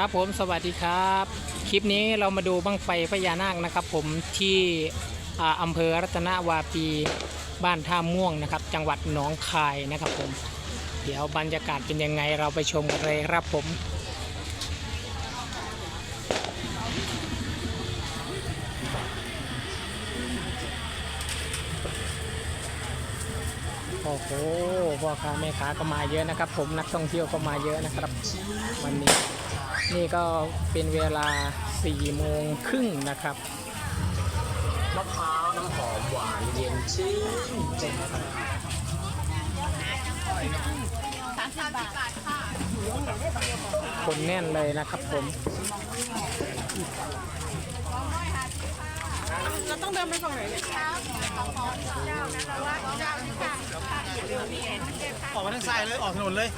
ครับผมสวัสดีครับ คลิปนี้เรามาดูบั้งไฟพญานาคนะครับ ผมที่อ่าอำเภอรัตนวาปีบ้านท่าม่วงนะครับ จังหวัดหนองคายนะครับผม เดี๋ยวบรรยากาศเป็นยังไงเราไปชมกันเลยครับผมโอ้โหพ่อค้าแม่ค้าก็มาเยอะนะครับ ผมนักท่องเที่ยวก็มาเยอะนะครับ วันนี้ นี่ก็เป็นเวลา4โมงครึ่งนะครับมะพร้าวน้ำหอมหวานเย็นชื่นใจคนแน่นเลยนะครับผม เราต้องเดินไปฝั่งไหนเนี่ยออกมาทางซ้ายเลย ออกถนนเลย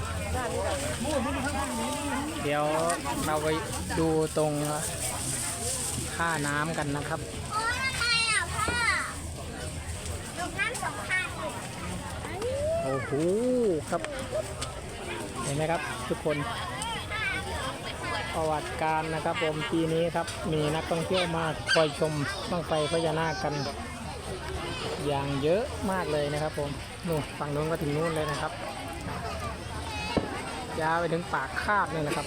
เดี๋ยวเราไปดูตรงท่าน้ำกันนะครับ โอ้ยอะไรอะพ่อลงน้ำสงครามอีกโอ้โหครับ เห็นไหมครับทุกคน ประวัติการนะครับผมปีนี้ครับมีนักท่องเที่ยวมาคอยชมบ้างไฟพญานาคกัน อย่างเยอะมากเลยนะครับผมนู่นฝั่งนู้นก็ถึงนู้นเลยนะครับยาวไปถึงปากคาบเลยนะครับ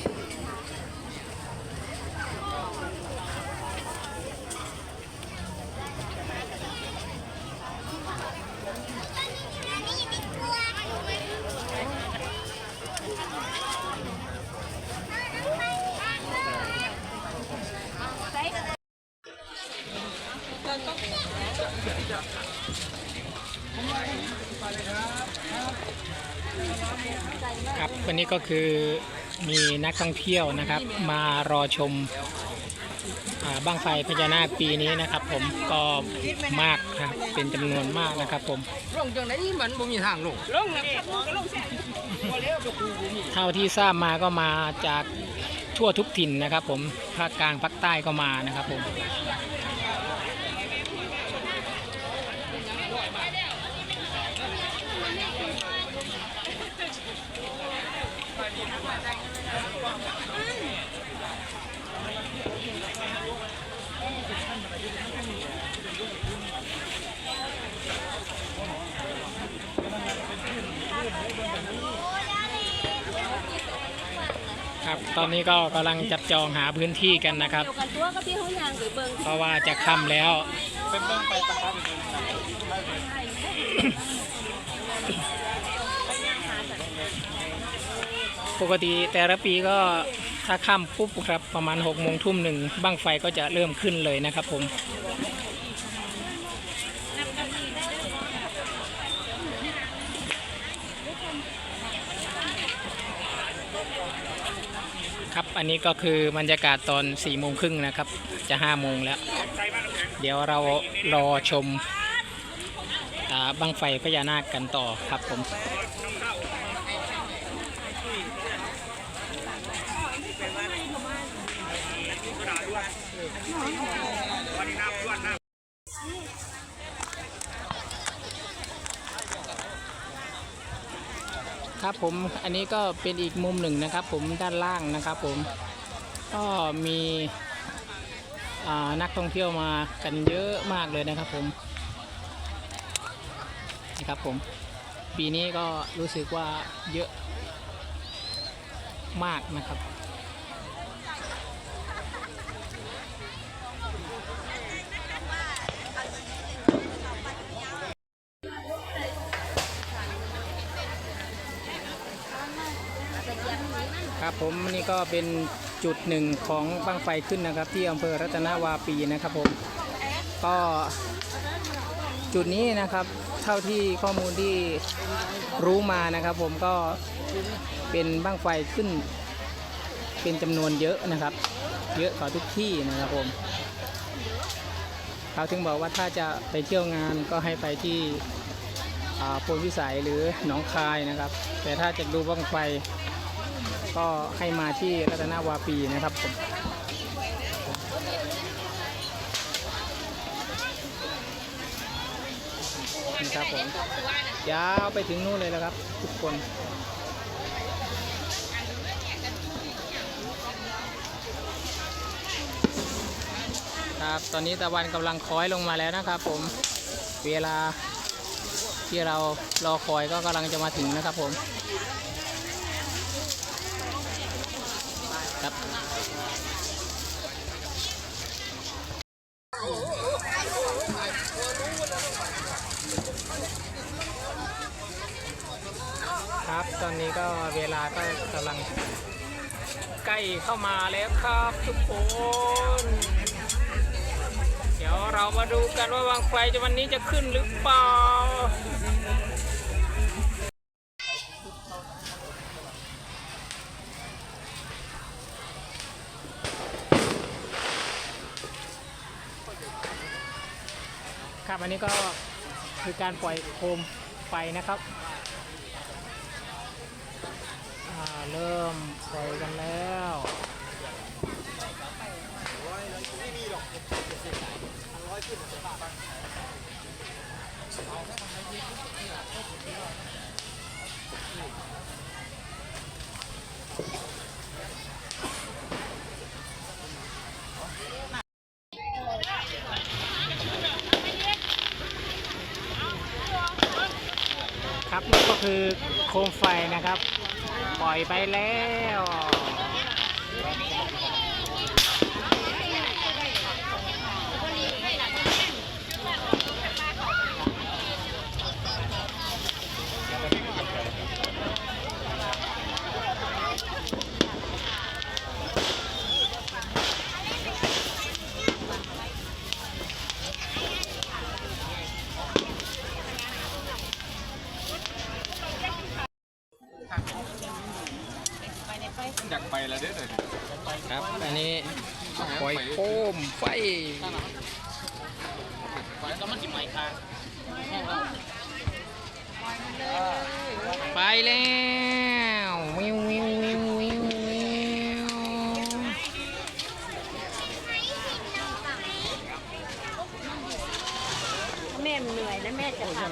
นี้ก็คือมีนักท่องเที่ยวนะครับ มารอชมบ้างไฟพญานาคปีนี้นะครับผมก็มากครับเป็นจำนวนมากนะครับผมลงจังไหนมันบ่มีทางลงลงนะลงแช่เท่าที่ทราบมาก็มาจากทั่วทุกถิ่นนะครับ ผมภาคกลางภาคใต้ก็มานะครับผม ครับ ตอนนี้ก็กำลังจับจองหาพื้นที่กันนะครับ เดียวกันตัวก็ที่เขายางหรือเบิ่งเพราะว่าจะค่ำแล้ว เป็นเบิ้งไปตะครับ ปกติแต่ละปีก็ถ้าค่ำปุ๊บครับประมาณ6กโมงทุ่มหนึ่งบั้งไฟก็จะเริ่มขึ้นเลยนะครับผมครับอันนี้ก็คือบรรยากาศตอน4ี่โมงครึ่งนะครับ จะ5้าโมงแล้ว เดี๋ยวเรารอชมบั้งไฟพญานาคกันต่อครับผม ครับผมอันนี้ก็เป็นอีกมุมหนึ่งนะครับ ผมด้านล่างนะครับ ผมก็มีนักท่องเที่ยวมากันเยอะมากเลยนะครับ ผมนี่ครับผมปีนี้ก็รู้สึกว่าเยอะมากนะครับ ครับผมนี่ก็เป็นจุดหนึ่งของบั้งไฟขึ้นนะครับ ที่อำเภอรัตนวาปีนะครับผมก็จุดนี้นะครับเท่าที่ข้อมูลที่รู้มานะครับ ผมก็เป็นบั้งไฟขึ้น เป็นจำนวนเยอะนะครับ เยอะกว่าทุกที่นะครับผมเขาถึงบอกว่าถ้าจะไปเที่ยวงานก็ให้ไปที่โพนวิสัยหรือหนองคายนะครับ แต่ถ้าจะดูบั้งไฟ ก็ให้มาที่รัตนาวาปีนะครับผมนะครับผมยาวไปถึงนู่นเลยแล้วครับ ทุกคนครับตอนนี้ตะวันกำลังคลอยลงมาแล้วนะครับ ผมเวลาที่เรารอคอยก็กำลังจะมาถึงนะครับผม ครับครับตอนนี้ก็เวลาก็กำลังใกล้เข้ามาแล้วครับทุกคน เดี๋ยวเรามาดูกันว่าบางไฟจะวันนี้จะขึ้นหรือเปล่า ครับ อันนี้ก็คือการปล่อยโคมไฟนะครับเริ่มปล่อยกันแล้ว ครับนี่ก็คือโคมไฟนะครับ ปล่อยไปแล้ว อยากไปแล้วเด้อเลย ครับ อันนี้ปล่อยโคมไฟแล้วมันกินไหมคางไปแล้ววิววิววิววิววิวแม่เหนื่อยแล้วแม่จะทำ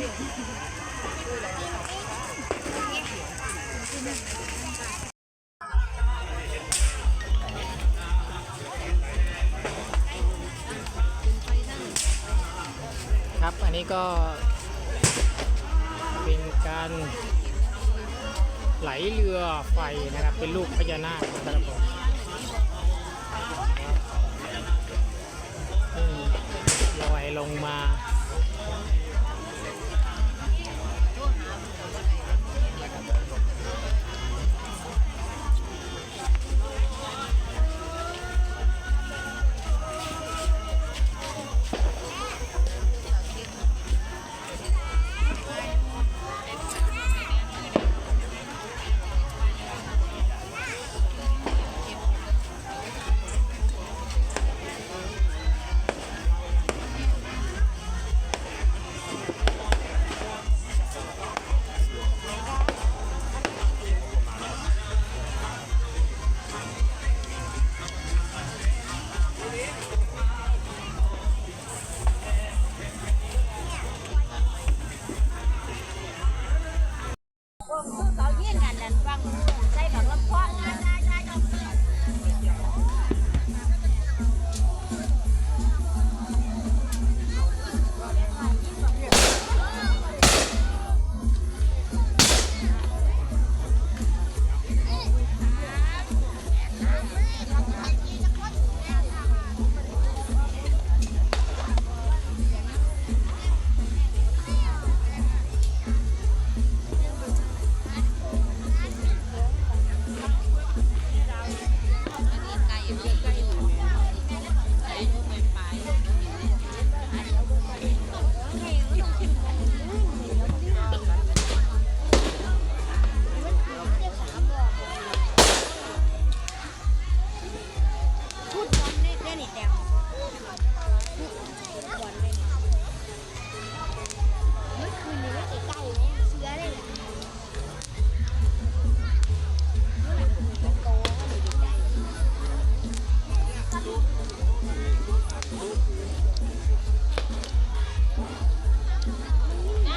ครับ อันนี้ก็เป็นการไหลเรือไฟนะครับ เป็นลูกพญานาคครับผมอืมลอยลงมา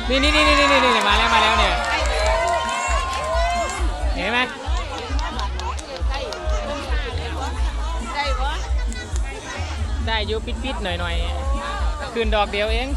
นี่นี่นี่นี่นี่นี่มาแล้วมาแล้วเนี่ยเห็นไหมได้ปะได้อยู่ปิดๆหน่อยๆคืนดอกเดียวเอง